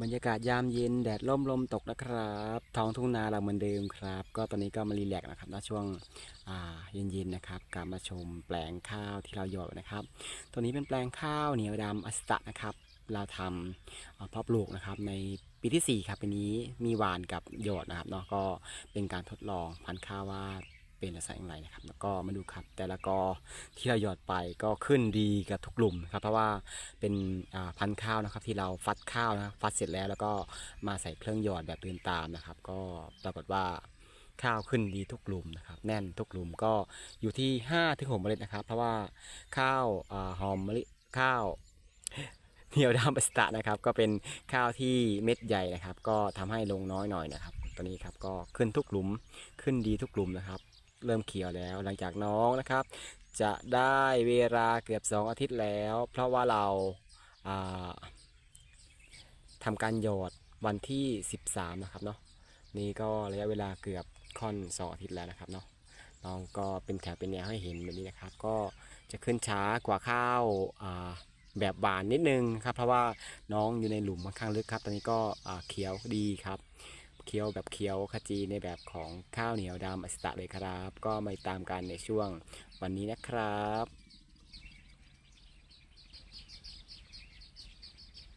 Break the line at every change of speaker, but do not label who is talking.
บรรยากาศยามเย็นแดดร่มลมตกนะครับท้องทุ่งนาเราเหมือนเดิมครับ ก็ตอนนี้ก็มารีแลกนะครับณช่วงเย็นๆนะครับกลับมาชมแปลงข้าวที่เราหยอดนะครับตัวนี้เป็นแปลงข้าวเหนียวดำอัสตะนะครับ เราทำเอ่อเพาะปลูกนะครับในปีที่ 4 ครับปีนี้มีหวานกับหยอดนะครับเนาะก็เป็นการทดลองพันธุ์ข้าวว่า เป็นลักษณะอย่างไรนะครับ แล้วก็มาดูครับ แต่ละกอที่เราหยอดไปก็ขึ้นดีกับทุกกลุ่มครับ เพราะว่าเป็นพันธุ์ข้าวนะครับ ที่เราฟัดข้าวนะฟัดเสร็จแล้วแล้วก็มาใส่เครื่องหยอดแบบเดินตามนะครับ ก็ปรากฏว่าข้าวขึ้นดีทุกกลุ่มนะครับ แน่นทุกกลุ่มก็อยู่ที่5ถึง6เมล็ดนะครับ เพราะว่าข้าวอหอมมะลิข้าวเหนียวดำปัสตะนะครับ ก็เป็นข้าวที่เม็ดใหญ่นะครับ ก็ทำให้ลงน้อยหน่อยนะครับตอนนี้ครับก็ขึ้นทุกหลุมขึ้นดีทุกหลุมนะครับ เริ่มเขียวแล้วหลังจากน้องนะครับ จะได้เวลาเกือบ 2 อาทิตย์แล้ว เพราะว่าเราาทำการหยอดวันที่ 13 นะครับเนาะนี่ก็ระยะเวลาเกือบค่อนสองอาทิตย์แล้วนะครับเนาะน้องก็เป็นแถวเป็นแนวให้เห็นแบบนี้นะครับ ก็จะขึ้นช้ากว่าข้าวาแบบบานนิดนึงครับ เพราะว่าน้องอยู่ในหลุมค่อนข้างลึกครับ ตอนนี้ก็เขียวดีครับ เคี้ยวแบบเคี้ยวขจีในแบบของข้าวเหนียวดำอสตะเลยครับ ก็มาตามกันในช่วงวันนี้นะครับ